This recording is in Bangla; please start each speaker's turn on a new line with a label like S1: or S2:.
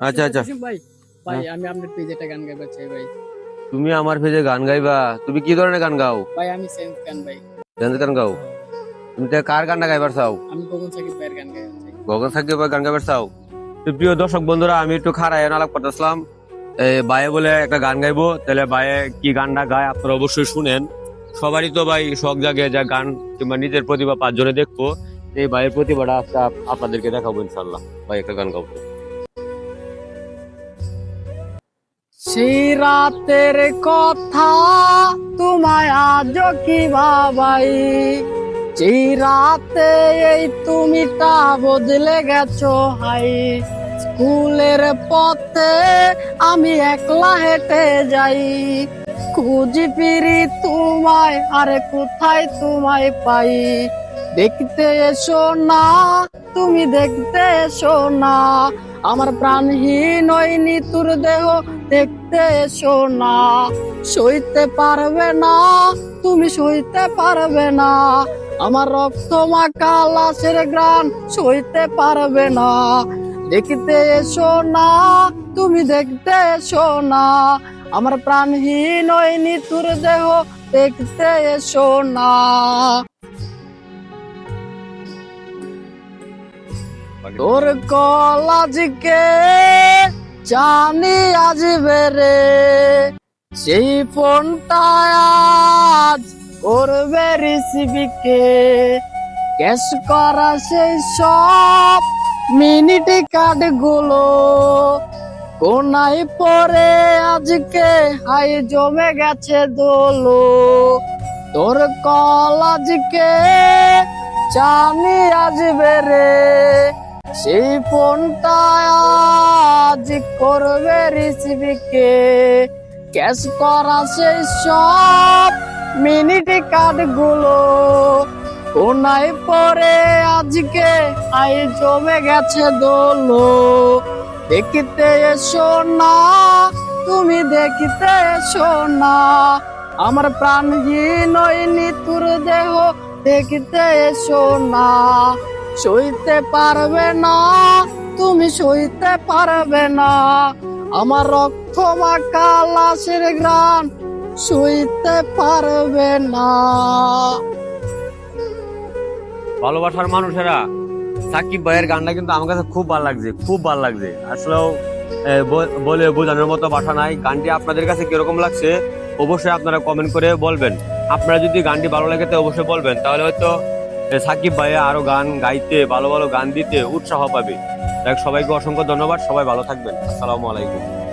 S1: আচ্ছা আচ্ছা।
S2: ভাই ভাই আমি আপনার পেজে একটা গান গাইবার চাই ভাই।
S1: তুমি আমার পেজে গান গাইবা? তুমি কি ধরনের গান গাও?
S2: ভাই আমি সেন্স গান ভাই
S1: জানতে গান গাও? তুমি তো কার গানটা গাইবার চাও?
S2: আমি সাকিব ভাইয়ের গান গাইবার চাই।
S1: গগন গান গাইবার চাও? তো প্রিয় দর্শক বন্ধুরা আমি একটু খারাই আলাপ করতেছিলাম এই বায়ে বলে একটা গান গাইবো। তাহলে বায়ে কি গানটা গায় আপনারা অবশ্যই শুনেন। সবারই তো ভাই শখ জাগে যা গান কিংবা নিজের প্রতিভা পাঁচজনে দেখব। এই ভাইয়ের প্রতিভাটা আপনাদেরকে দেখাবো ইনশাল্লাহ ভাই একটা গান গাবো
S2: সেই রাতের কথা, তোমায় আজ কি ভাবাই? সেই রাতে এই তুমিটা বদলে গেছো, হাই। স্কুলের পথে আমি একলা হেঁটে যাই। খুঁজি ফিরি তোমায়, আরে কোথায় তোমায় পাই? দেখতে এসো না তুমি দেখতে এসো না। আমার প্রাণহীন ওই নিতুর দেহ দেখতে এসো না। সইতে পারবে না, তুমি সইতে পারবে না। আমার রক্ত মাখা লাশের গ্রান সইতে পারবে না। দেখতে এসো না, তুমি দেখতে এসো না। আমার প্রাণহীন ওই নিতুর দেহ দেখতে এসো না। তোর কলাজকে জানি আজ বেরে সেই ফোনটা আজ করবে রিসিভিকে ক্যাশ করা সেই সব মিনিট কার্ডগুলো। কোনায় পরে আজকে হাই জমে গেছে দোলো। তোর কল আজকে জানি আজ বেরে সেই ফোনটা করবে রিসিভিকে ক্যাশ করা সেই সব মিনিট কার্ডগুলো কোনায় পরে আজকে আই জমে গেছে দোলো। দেখিতে এসো না, তুমি দেখিতে এসো না। আমার প্রাণহীন নিতুর দেহ দেখিতে এসো না। সইতে পারবে না, তুমি সইতে পারবে না। আমার রক্ত মাখা লাশের গ্রান সইতে পারবে না।
S1: ভালোবাসার মানুষেরা, সাকিব ভাইয়ের গানটা কিন্তু আমার কাছে খুব ভালো লাগছে, খুব ভালো লাগছে। আসলেও বলে বোঝানোর মতো ভাষা নাই। গানটি আপনাদের কাছে কীরকম লাগছে, অবশ্যই আপনারা কমেন্ট করে বলবেন। আপনারা যদি গানটি ভালো লাগে তো অবশ্যই বলবেন। তাহলে হয়তো সাকিব ভাইয়া আরও গান গাইতে, ভালো ভালো গান দিতে উৎসাহ পাবে। সবাইকে অসংখ্য ধন্যবাদ। সবাই ভালো থাকবেন। আসসালামু আলাইকুম।